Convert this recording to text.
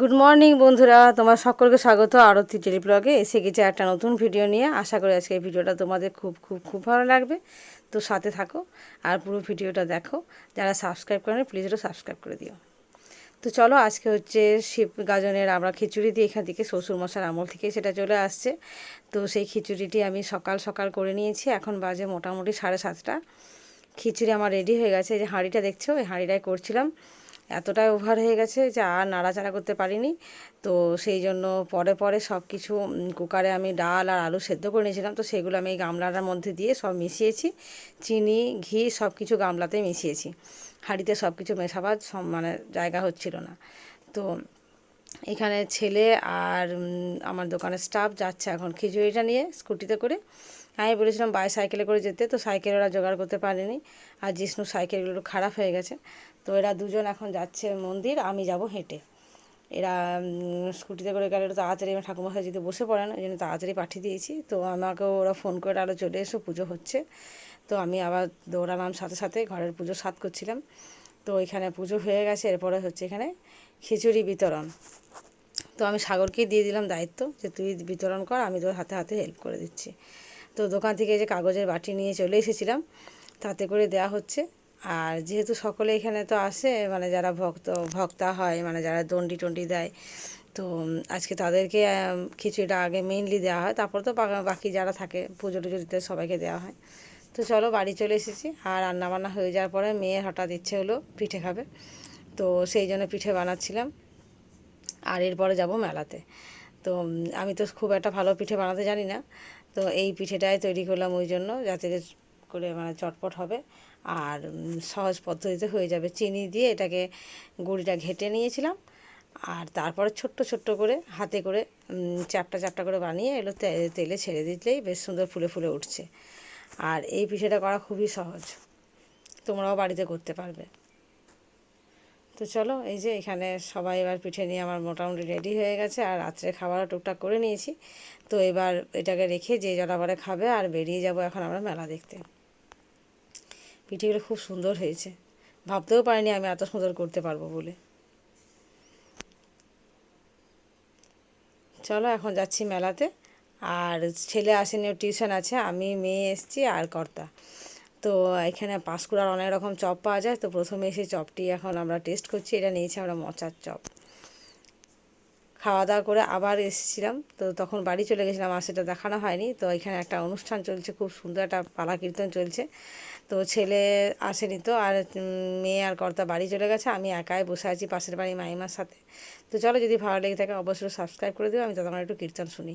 Good morning বন্ধুরা। তোমার সকলকে স্বাগত আরতি টেলি ব্লগে এসে গেছে একটা নতুন ভিডিও নিয়ে। আশা করি আজকে এই ভিডিওটা তোমাদের খুব খুব খুব ভালো লাগবে। তো সাথে থাকো আর পুরো ভিডিওটা দেখো। যারা সাবস্ক্রাইব করেন প্লিজ একটু সাবস্ক্রাইব করে দিও। তো চলো, আজকে হচ্ছে শিব গাজনের আমরা খিচুড়ি দিয়ে এখান থেকে শ্বশুরমশার আমল থেকে সেটা চলে আসছে। তো সেই খিচুড়িটি আমি সকাল সকাল করে নিয়েছি। এখন বাজে মোটামুটি সাড়ে সাতটা। খিচুড়ি আমার রেডি হয়ে গেছে। যে হাঁড়িটা দেখছ, ওই হাঁড়িটাই করছিলাম। এতটাই ওভার হয়ে গেছে যে আর নাড়াচাড়া করতে পারিনি। তো সেই জন্য পরে পরে সব কিছু কুকারে আমি ডাল আর আলু সেদ্ধ করে নিয়েছিলাম। তো সেগুলো আমি এই গামলাটার মধ্যে দিয়ে সব মিশিয়েছি। চিনি, ঘি সব কিছু গামলাতে মিশিয়েছি। হাঁড়িতে সব কিছু মেশাবার মানে জায়গা হচ্ছিল না। তো এখানে ছেলে আর আমার দোকানের স্টাফ যাচ্ছে এখন খিচুড়িটা নিয়ে স্কুটিতে করে। আমি বলেছিলাম, বাই, সাইকেলে করে যেতে। তো সাইকেল ওরা জোগাড় করতে পারেনি। আর জিষ্ণু সাইকেলগুলো খারাপ হয়ে গেছে। তো এরা দুজন এখন যাচ্ছে মন্দির, আমি যাব হেঁটে। এরা স্কুটিতে করে গেলে, তাড়াতাড়ি আমার ঠাকুমার যদি বসে পড়েন, ওই জন্য তাড়াতাড়ি পাঠিয়ে দিয়েছি। তো আমাকেও ওরা ফোন করে আরও চলে এসো, পুজো হচ্ছে। তো আমি আবার দৌড়ালাম সাথে সাথে, ঘরের পুজো সাত করছিলাম। তো এখানে পুজো হয়ে গেছে, এরপরে হচ্ছে এখানে খিচুড়ি বিতরণ। তো আমি সাগরকেই দিয়ে দিলাম দায়িত্ব যে তুই বিতরণ কর, আমি তোর হাতে হাতে হেল্প করে দিচ্ছি। তো দোকান থেকে যে কাগজের বাটি নিয়ে চলে এসেছিলাম, তাতে করে দেয়া হচ্ছে। আর যেহেতু সকলে এখানে তো আসে মানে যারা ভক্ত, ভক্তা হয় মানে যারা দণ্ডি টন্ডি দেয়, তো আজকে তাদেরকে খিচুড়িটা আগে মেইনলি দেওয়া হয়। তারপর তো বাকি যারা থাকে, পুজো টুজো দিতে সবাইকে দেওয়া হয়। তো চলো বাড়ি চলে এসেছি। আর রান্নাবান্না হয়ে যাওয়ার পরে মেয়ে হঠাৎ ইচ্ছে হলো পিঠে খাবে। তো সেই জন্য পিঠে বানাচ্ছিলাম। আর এরপরে যাব মেলাতে। তো আমি তো খুব একটা ভালো পিঠে বানাতে জানি না। তো এই পিঠেটাই তৈরি করলাম ওই জন্য, যাতে করে মানে চটপট হবে। আর সহজ পদ্ধতিতে হয়ে যাবে। চিনি দিয়ে এটাকে গুঁড়িটা ঘেটে নিয়েছিলাম। আর তারপরে ছোট্ট ছোট্ট করে হাতে করে চ্যাপটা চ্যাপটা করে বানিয়ে এগুলো তেলে ছেড়ে দিলেই বেশ সুন্দর ফুলে ফুলে উঠছে। আর এই পিঠেটা করা খুবই সহজ। তোমরাও বাড়িতে করতে পারবে। তো চলো, এই যে এখানে সবাই এবার পিঠে নিয়ে আমার মোটামুটি রেডি হয়ে গেছে আর রাত্রে খাবারও টুকটাক করে নিয়েছি। তো এবার এটাকে রেখে যে জলাবারে খাবে আর বেরিয়ে যাব এখন আমরা মেলা দেখতে। পিঠেগুলো খুব সুন্দর হয়েছে। ভাবতেও পারিনি আমি এত সুন্দর করতে পারব বলে। চলো, এখন যাচ্ছি মেলাতে। আর ছেলে আসেনি, টিউশন আছে, আমি, মেয়ে এসছি আর কর্তা। তো এখানে পাঁশকুড়ার অনেক রকম চপ পাওয়া যায়, তো প্রথমে এসে চপটি এখন আমরা টেস্ট করছি, এটা নিয়েছি আমরা মোচার চপ। খাওয়া দাওয়া করে আবার এসেছিলাম, তো তখন বাড়ি চলে গেছিলাম, আর সেটা দেখানো হয়নি। তো এখানে একটা অনুষ্ঠান চলছে, খুব সুন্দর একটা পালা কীর্তন চলছে। তো ছেলে আসেনি তো, আর মেয়ে আর কর্তা বাড়ি চলে গেছে, আমি একাই বসে আছি পাশের বাড়ি মাইমার সাথে। তো চলো যদি ভালো লেগে থাকে, অবশ্যই সাবস্ক্রাইব করে দিও, আমি তখন একটু কীর্তন শুনি।